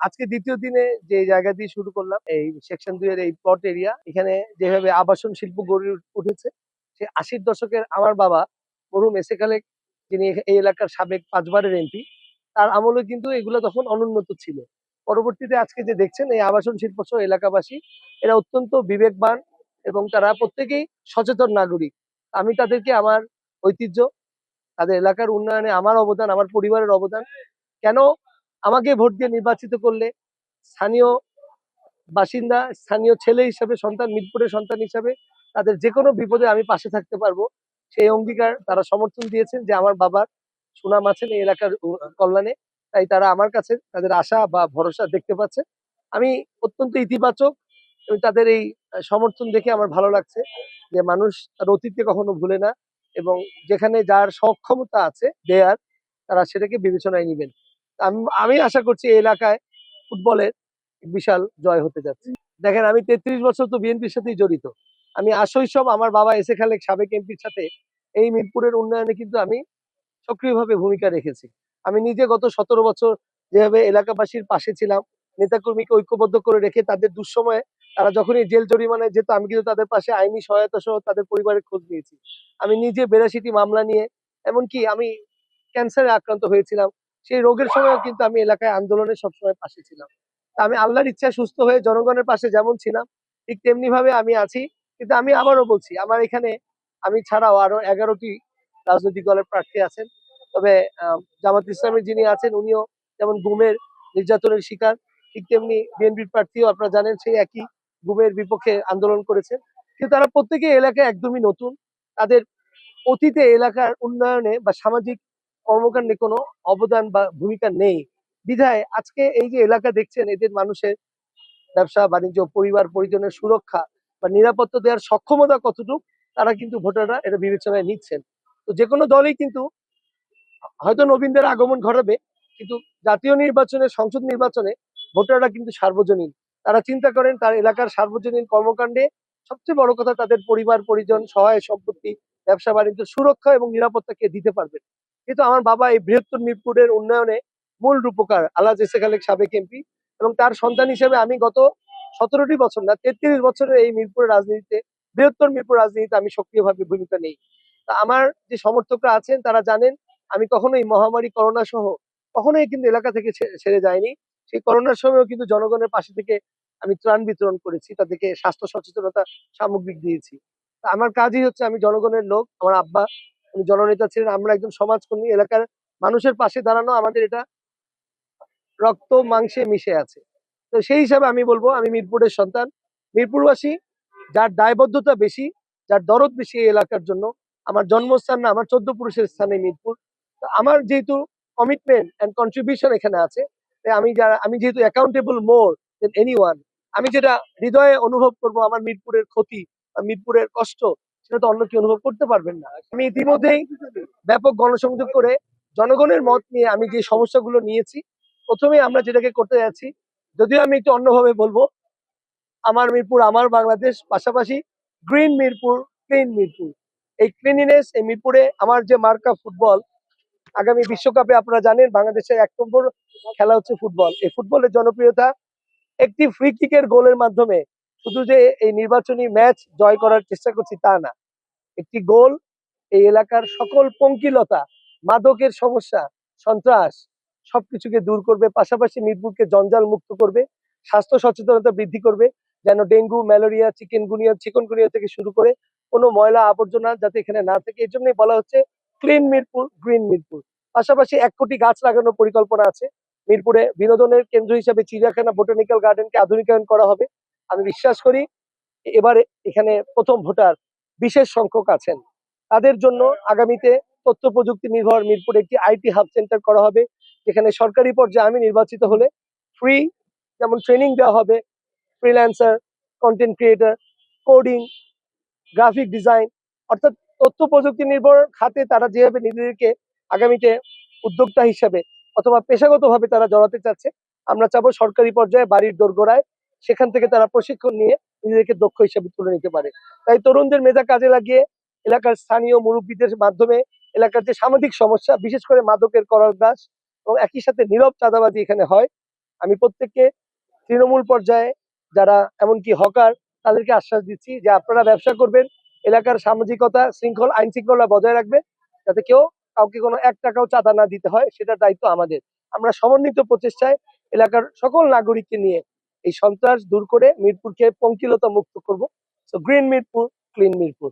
আজকে দ্বিতীয় দিনে যে জায়গা দিয়ে শুরু করলাম, এই সেকশন দুই এর এই প্লট এরিয়া এখানে যেভাবে আবাসন শিল্প গড়ে উঠেছে, সে আশির দশকের আমার বাবা মরুম এসে খালেক, যিনি এই এলাকার সাবেক পাঁচবারের এমপি তার আমলে কিন্তু এগুলো তখন অনুন্নত ছিল। পরবর্তীতে আজকে যে দেখছেন, এই আবাসন শিল্প সহ এলাকাবাসী, এরা অত্যন্ত বিবেকবান এবং তারা প্রত্যেকেই সচেতন নাগরিক। আমি তাদেরকে আমার ঐতিহ্য, তাদের এলাকার উন্নয়নে আমার অবদান, আমার পরিবারের অবদান, কেন আমাকে ভোট দিয়ে নির্বাচিত করলে স্থানীয় বাসিন্দা, স্থানীয় ছেলে হিসাবে, সন্তান, মিরপুরের সন্তান হিসাবে তাদের যে কোনো বিপদে আমি পাশে থাকতে পারব। সেই অঙ্গীকার তারা সমর্থন দিয়েছেন যে আমার বাবার সুনাম আছেন এই এলাকার কল্যাণে। তাই তারা আমার কাছে তাদের আশা বা ভরসা দেখতে পাচ্ছে। আমি অত্যন্ত ইতিবাচক এবং তাদের এই সমর্থন দেখে আমার ভালো লাগছে যে মানুষ তার অতীতকে কখনো ভুলে না এবং যেখানে যার সক্ষমতা আছে, দেয়ার তারা সেটাকে বিবেচনায় নেবেন। আমি আমি আশা করছি এই এলাকায় ফুটবলের বিশাল জয় হতে যাচ্ছে। দেখেন, আমি তেত্রিশ বছর তো বিএনপির সাথেই জড়িত। আমি আশৈশব আমার বাবা এসে খালেক সাবেক এমপির সাথে এই মিরপুরের উন্নয়নে কিন্তু আমি সক্রিয়ভাবে ভূমিকা রেখেছি। আমি নিজে গত সতেরো বছর যেভাবে এলাকাবাসীর পাশে ছিলাম, নেতাকর্মীকে ঐক্যবদ্ধ করে রেখে তাদের দুঃসময়ে তারা যখনই জেল জরিমানায় যেত, আমি কিন্তু তাদের পাশে আইনি সহায়তা সহ তাদের পরিবারের খোঁজ নিয়েছি। আমি নিজে বেরাশিটি মামলা নিয়ে, এমনকি আমি ক্যান্সারে আক্রান্ত হয়েছিলাম সেই রোগের সময়ও কিন্তু আমি এলাকায় আন্দোলনে সবসময় পাশে ছিলাম। তা আমি আল্লাহর ইচ্ছা সুস্থ হয়ে জনগণের পাশে যেমন ছিলাম, ঠিক তেমনি ভাবে আমি আছি। কিন্তু আমি আবারও বলছি, আমার এখানে আমি ছাড়াও আরও এগারোটি রাজনৈতিক দলের প্রার্থী আছেন। তবে জামাত ইসলামের যিনি আছেন, উনিও যেমন গুমের নির্যাতনের শিকার, ঠিক তেমনি বিএনপির প্রার্থীও আপনারা জানেন সেই একই গুমের বিপক্ষে আন্দোলন করেছেন। কিন্তু তারা প্রত্যেকে এলাকায় একদমই নতুন। তাদের অতীতে এলাকার উন্নয়নে বা সামাজিক কর্মকাণ্ডে কোনো অবদান বা ভূমিকা নেই। বিধায় আজকে এই যে এলাকা দেখছেন, এদের মানুষের ব্যবসা, বাণিজ্য, পরিবার, পরিজনের সুরক্ষা বা নিরাপত্তা দেওয়ার সক্ষমতা কতটুকু, তারা কিন্তু ভোটাররা এটা বিবেচনায় নিচ্ছেন। তো যে কোনো দলই কিন্তু হয়তো নবীনদের আগমন ঘটাবে, কিন্তু জাতীয় নির্বাচনে, সংসদ নির্বাচনে ভোটাররা কিন্তু সার্বজনীন। তারা চিন্তা করেন তার এলাকার সার্বজনীন কর্মকাণ্ডে সবচেয়ে বড় কথা তাদের পরিবার, পরিজন সহায় সম্পত্তি ব্যবসা, বাণিজ্য, সুরক্ষা এবং নিরাপত্তাকে দিতে পারবেন কিন্তু আমার বাবা এই বৃহত্তর মিরপুরের উন্নয়নে মূল রূপকার আল্লাহ জেসে খালেক সাবেক এমপি এবং তার সন্তান হিসেবে আমি গত সতেরোটি বছর না, তেত্রিশ বছরের এই মিরপুরের রাজনীতিতে, বৃহত্তর মিরপুর রাজনীতিতে আমি সক্রিয়ভাবে ভূমিকা নেই। আমার যে সমর্থকরা আছেন তারা জানেন, আমি কখনোই মহামারী করোনা সহ কখনোই কিন্তু এলাকা থেকে ছেড়ে যায়নি সেই করোনার সময়ও কিন্তু জনগণের পাশে থেকে আমি ত্রাণ বিতরণ করেছি, তাদেরকে স্বাস্থ্য সচেতনতা সামগ্রিক দিয়েছি। তা আমার কাজই হচ্ছে আমি জনগণের লোক, আমার আব্বা উনি জননেতা ছিলেন, আমরা একজন সমাজকর্মী, এলাকার মানুষের পাশে দাঁড়ানো আমাদের এটা রক্ত মাংসে মিশে আছে। তো সেই হিসাবে আমি বলব, আমি মিরপুরের সন্তান। মিরপুরবাসী, যার দায়বদ্ধতা বেশি, যার দরদ বেশি এই এলাকার জন্য, আমার জন্মস্থান না, আমার চোদ্দ পুরুষের স্থানে মিরপুর। তো আমার যেহেতু কমিটমেন্ট অ্যান্ড কন্ট্রিবিউশন এখানে আছে আমি যারা, আমি যেহেতু অ্যাকাউন্টেবল মোর দেন এনি আমি যেটা হৃদয়ে অনুভব করব, আমার মিরপুরের ক্ষতি মিরপুরের কষ্ট সেটা তো অন্য কেউ অনুভব করতে পারবেন না। আমি ইতিমধ্যেই ব্যাপক গণসংযোগ করে জনগণের মত নিয়ে আমি যে সমস্যাগুলো নিয়েছি, প্রথমে আমরা যেটাকে করতে যাচ্ছি, যদিও আমি একটু অন্যভাবে বলব, আমার মিরপুর, আমার বাংলাদেশ, পাশাপাশি গ্রিন মিরপুর, ক্লিন মিরপুর। এই ক্লিনিনেস এই মিরপুরে আমার যে মার্কা ফুটবল, আগামী বিশ্বকাপে আপনারা জানেন বাংলাদেশের এক নম্বর খেলা হচ্ছে ফুটবল। এই ফুটবলের জনপ্রিয়তা একটি ফ্রি কিকের গোলের মাধ্যমে শুধু যে এই নির্বাচনী ম্যাচ জয় করার চেষ্টা করছি তা না। একটি গোল, এই এলাকার সকল পঙ্কিলতা, মাদকের সমস্যা, সন্ত্রাস সবকিছুকে দূর করবে, পাশাপাশি মিরপুরকে জঞ্জাল মুক্ত করবে, স্বাস্থ্য সচেতনতা বৃদ্ধি করবে, যেন ডেঙ্গু, ম্যালেরিয়া চিকেনগুনিয়া চিকনগুনিয়া থেকে শুরু করে কোনো ময়লা আবর্জনা যাতে এখানে না থাকে, এই জন্যই বলা হচ্ছে ক্লিন মিরপুর, গ্রিন মিরপুর। পাশাপাশি এক কোটি গাছ লাগানোর পরিকল্পনা আছে। মিরপুরে বিনোদনের কেন্দ্র হিসেবে চিড়িয়াখানা, বোটানিক্যাল গার্ডেনকে আধুনিকায়ন করা হবে। আমি বিশ্বাস করি এবারে এখানে প্রথম ভোটার বিশেষ সংখ্যক আছেন। তাদের জন্য আগামীতে তথ্য প্রযুক্তি নির্ভর মিরপুরে একটি আইটি হাব সেন্টার করা হবে, যেখানে সরকারি পর্যায়ে আমি নির্বাচিত হলে ফ্রি যেমন ট্রেনিং দেওয়া হবে freelancer content creator coding graphic design অর্থাৎ তথ্য প্রযুক্তি নির্ভর খাতে তারা যেভাবে নিজেদেরকে আগামীতে উদ্যোক্তা হিসাবে অথবা পেশাগতভাবে তারা জড়াতে চাচ্ছে, আমরা চাবো সরকারি পর্যায়ে বাড়ির দোরগোড়ায় সেখান থেকে তারা প্রশিক্ষণ নিয়ে নিজেদেরকে দক্ষ হিসাবে তুলে নিতে পারে। তাই তরুণদের মেধা কাজে লাগিয়ে এলাকার স্থানীয় মুরব্বীদের মাধ্যমে এলাকার যে সামাজিক সমস্যা, বিশেষ করে মাদকের করাগ্রাস এবং একই সাথে নীরব চাঁদাবাজি এখানে হয়, আমি প্রত্যেককে তৃণমূল পর্যায়ে যারা এমনকি হকার, তাদেরকে আশ্বাস দিচ্ছি যে আপনারা ব্যবসা করবেন, এলাকার সামাজিকতা, শৃঙ্খল, আইন শৃঙ্খলা বজায় রাখবে যাতে কেউ কাউকে কোনো এক টাকাও চাঁদা না দিতে হয়, সেটার দায়িত্ব আমাদের। আমরা সমন্বিত প্রচেষ্টায় এলাকার সকল নাগরিককে নিয়ে এই সন্ত্রাস দূর করে মিরপুরকে পঙ্কিলতা মুক্ত করব। So green Mirpur clean Mirpur